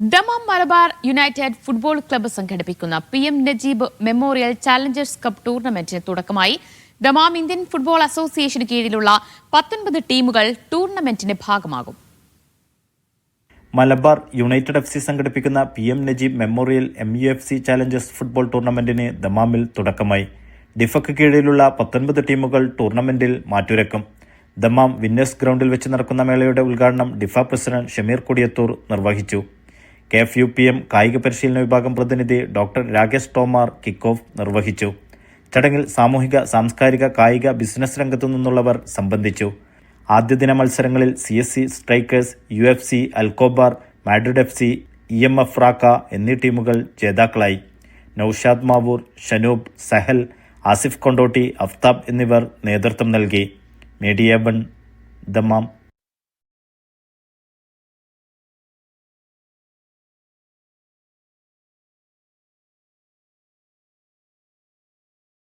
Dammam Malabar united football club സംഘടിപ്പിക്കുന്ന P M Najeeb memorial challengers cup ടൂർണമെന്റിന് തുടക്കമായി. Dammam Indian football അസോസിയേഷന് കീഴിലുള്ള പത്തൊൻപത് ടീമുകൾ ടൂർണമെന്റിന്റെ ഭാഗമാകും. മലബാർ യുണൈറ്റഡ് എഫ് സി സംഘടിപ്പിക്കുന്ന P M Najeeb memorial M U F C challengers football ടൂർണമെന്റിന് ദമാമിൽ തുടക്കമായി. ഡിഫക്ക് കീഴിലുള്ള പത്തൊൻപത് ടീമുകൾ ടൂർണമെന്റിൽ മാറ്റുരക്കും. ദമാം വിന്നേഴ്സ് ഗ്രൗണ്ടിൽ വെച്ച് നടക്കുന്ന മേളയുടെ ഉദ്ഘാടനം ഡിഫ പ്രസിഡന്റ് ഷമീർ കൊടിയത്തൂർ നിർവഹിച്ചു. K F U P M കായിക പരിശീലന വിഭാഗം പ്രതിനിധി doctor Rakesh Tomar kick off നിർവഹിച്ചു. ചടങ്ങിൽ സാമൂഹിക സാംസ്കാരിക കായിക ബിസിനസ് രംഗത്തു നിന്നുള്ളവർ സംബന്ധിച്ചു. ആദ്യ ദിന മത്സരങ്ങളിൽ C S C strikers U F C Alkhobar Madrid F C E M F Rakah എന്നീ ടീമുകൾ ജേതാക്കളായി. നൌഷാദ് മാവൂർ ഷനൂബ് സഹൽ ആസിഫ് കൊണ്ടോട്ടി അഫ്താബ് എന്നിവർ നേതൃത്വം നൽകി. Media One Dammam.